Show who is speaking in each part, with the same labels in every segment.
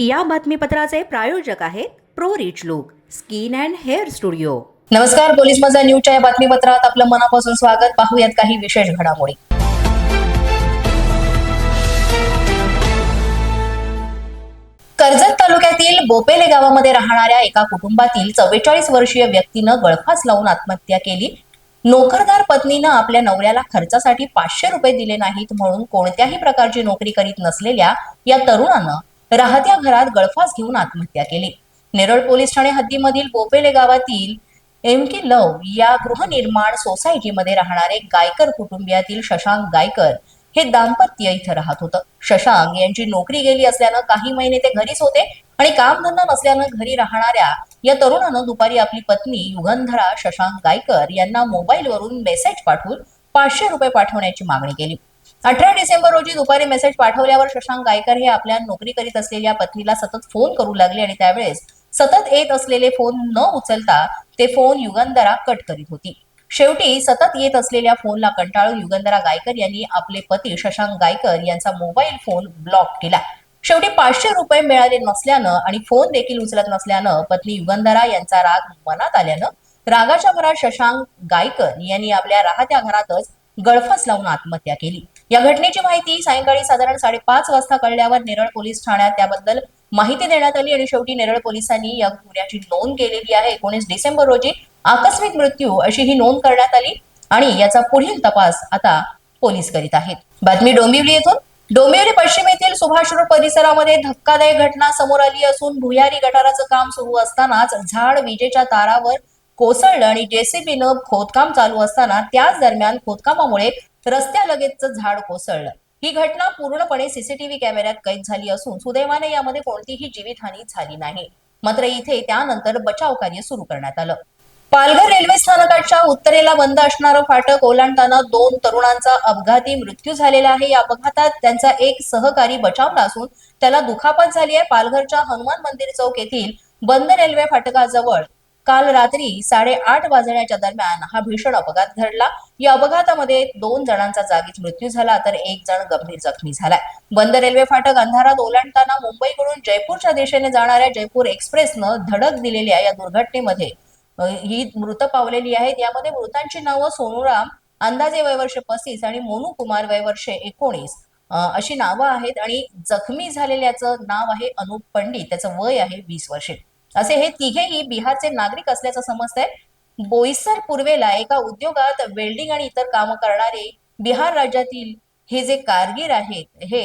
Speaker 1: या बातमीपत्राचे प्रायोजक आहेत pro rich look skin and hair studio.
Speaker 2: नमस्कार पोलीस माझा न्यूजच्या या बातमीपत्रात आपलं मनापासून स्वागत. पाहूयात काही विशेष घडामोडी. कर्जत तालुक्यातील बोपेले गावामध्ये राहणाऱ्या एका कुटुंबातील चव्वेचाळीस वर्षीय व्यक्तीनं गळफास लावून आत्महत्या केली. नोकरदार पत्नीनं आपल्या नवऱ्याला खर्चासाठी पाचशे रुपये दिले नाहीत म्हणून कोणत्याही प्रकारची नोकरी करीत नसलेल्या या तरुणानं राहत्या घरात गळफास घेऊन आत्महत्या केली. नेरळ पोलीस ठाणे हद्दीमधील बोपेले गावातील एम के लव या गृहनिर्माण सोसायटीमध्ये राहणारे गायकर कुटुंबियातील शशांक गायकर हे दाम्पत्य इथं राहत होतं. शशांक यांची नोकरी गेली असल्यानं काही महिने ते घरीच होते आणि कामधंदा नसल्यानं घरी राहणाऱ्या या तरुणानं दुपारी आपली पत्नी युगंधरा शशांक गायकर यांना मोबाईलवरून मेसेज पाठवून पाचशे रुपये पाठवण्याची मागणी केली. अठरा डिसेंबर रोजी दुपारी मेसेज पाठवल्यावर शशांक गायकर हे आपल्या नोकरी करीत असलेल्या पत्नीला सतत फोन करू लागले आणि त्यावेळेस सतत येत असलेले फोन न उचलता ते फोन युगंधरा कट करीत होती. शेवटी सतत येत असलेल्या फोनला कंटाळून युगंधरा गायकर यांनी आपले पती शशांक गायकर यांचा मोबाईल फोन ब्लॉक केला. शेवटी पाचशे रुपये मिळाले नसल्यानं आणि फोन देखील उचलत नसल्यानं पत्नी युगंधरा यांचा राग मनात आल्यानं रागाच्या भरात शशांक गायकर यांनी आपल्या राहत्या घरातच गळफस लावून आत्महत्या केली. या घटनेची माहिती सायंकाळी साधारण साडेपाच वाजता कळल्यावर नेरळ पोलीस ठाण्यात त्याबद्दल माहिती देण्यात आली आणि शेवटी नेरळ पोलिसांनी या गुन्ह्याची नोंद केलेली आहे. एकोणीस डिसेंबर रोजी आकस्मिक मृत्यू अशी ही नोंद करण्यात आली आणि याचा पुढील तपास आता पोलीस करीत आहेत. बातमी डोंबिवली येथून. डोंबिवली पश्चिम येथील सुभाष रोड परिसरामध्ये धक्कादायक घटना समोर आली असून भुयारी गटाराचं काम सुरू असतानाच झाड विजेच्या तारावर कोसळलं आणि जेसीबीनं खोदकाम चालू असताना त्याच दरम्यान खोदकामामुळे रस्त्यालगतचं झाड कोसळलं. ही घटना पूर्णपणे सीसीटीव्ही कॅमेऱ्यात कैद झाली असून सुदैवाने यामध्ये कोणतीही जीवितहानी झाली नाही. मात्र इथे त्यानंतर बचाव कार्य सुरू करण्यात आलं. पालघर रेल्वे स्थानकाच्या उत्तरेला बंद असणारं फाटक ओलांडताना दोन तरुणांचा अपघाती मृत्यू झालेला आहे. या अपघातात त्यांचा एक सहकारी बचावला असून त्याला दुखापत झाली आहे. पालघरच्या हनुमान मंदिर चौक येथील बंद रेल्वे फाटकाजवळ काल रात्री साडेआठ वाजण्याच्या दरम्यान हा भीषण अपघात घडला. या अपघातामध्ये दोन जणांचा जागीच मृत्यू झाला तर एक जण गंभीर जखमी झालाय. बंद रेल्वे फाटक अंधारात ओलांडताना मुंबईकडून जयपूरच्या दिशेने जाणाऱ्या जयपूर एक्सप्रेसनं धडक दिलेल्या या दुर्घटनेमध्ये ही मृत पावलेली आहेत. यामध्ये मृतांची नावं सोनूराम अंदाजे वयवर्ष पस्तीस आणि मोनू कुमार वयवर्ष एकोणीस अशी नावं आहेत. आणि जखमी झालेल्याचं नाव आहे अनुप पंडित. त्याचं वय आहे वीस वर्षे. असे हे तिघेही बिहारचे नागरिक असल्याचं समजतंय. बोईसर पूर्वेला एका उद्योगात वेल्डिंग आणि इतर कामं करणारे बिहार राज्यातील हे जे कारगीर आहेत हे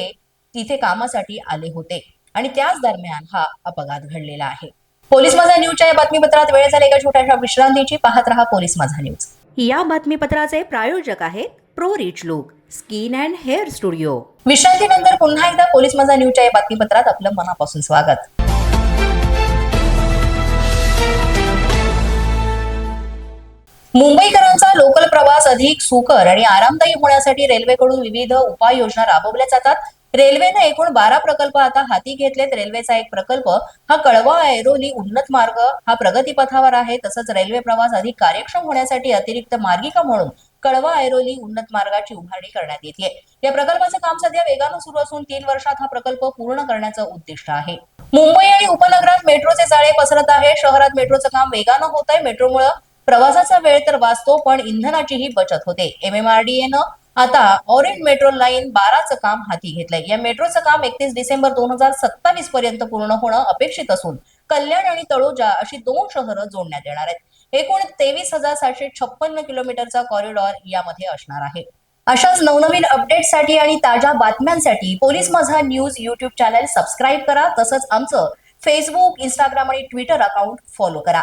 Speaker 2: तिथे कामासाठी आले होते. आणि त्याच दरम्यान हा अपघात घडलेला आहे. पोलीस माझा न्यूजच्या या बातमीपत्रात वेळ झाला एका छोट्याशा विश्रांतीची? पाहत रहा पोलीस माझा न्यूज.
Speaker 1: या बातमीपत्राचे प्रायोजक आहेत pro rich look skin and hair studio.
Speaker 2: विश्रांतीनंतर पुन्हा एकदा पोलीस माझा न्यूजच्या या बातमीपत्रात आपलं मनापासून स्वागत. अधिक सुकर आणि आरामदायी होण्यासाठी रेल्वेकडून विविध उपाययोजना राबवल्या जातात. रेल्वेने एकूण बारा प्रकल्प आता हाती घेतलेत. रेल्वेचा एक प्रकल्प हा कळवा ऐरोली उन्नत मार्ग हा प्रगतीपथावर आहे. तसंच रेल्वे प्रवास अधिक कार्यक्षम होण्यासाठी अतिरिक्त मार्गिका म्हणून कळवा ऐरोली उन्नत मार्गाची उभारणी करण्यात येते या प्रकल्पाचं काम सध्या वेगानं सुरू असून तीन वर्षात हा प्रकल्प पूर्ण करण्याचं उद्दिष्ट आहे. मुंबई आणि उपनगरात मेट्रोचे जाळे पसरत आहे. शहरात मेट्रोचं काम वेगानं होत आहे मेट्रोमुळे प्रवासाचा वेळ तर वाचतो पण इंधनाचीही बचत होते. एमएमआरडीएनं आता ऑरेंज मेट्रो लाईन बाराचं काम हाती घेतलंय. या मेट्रोचं काम एकतीस डिसेंबर दोन हजार सत्तावीस पर्यंत पूर्ण होणं अपेक्षित असून कल्याण आणि तळोजा अशी दोन शहरं जोडण्यात येणार आहेत. एकूण तेवीस हजार सातशे छप्पन्न किलोमीटरचा कॉरिडॉर यामध्ये असणार आहे. अशाच नवनवीन अपडेटसाठी आणि ताज्या बातम्यांसाठी पोलीस माझा न्यूज युट्यूब चॅनल सबस्क्राईब करा. तसंच आमचं फेसबुक इंस्टाग्राम आणि ट्विटर अकाउंट फॉलो करा.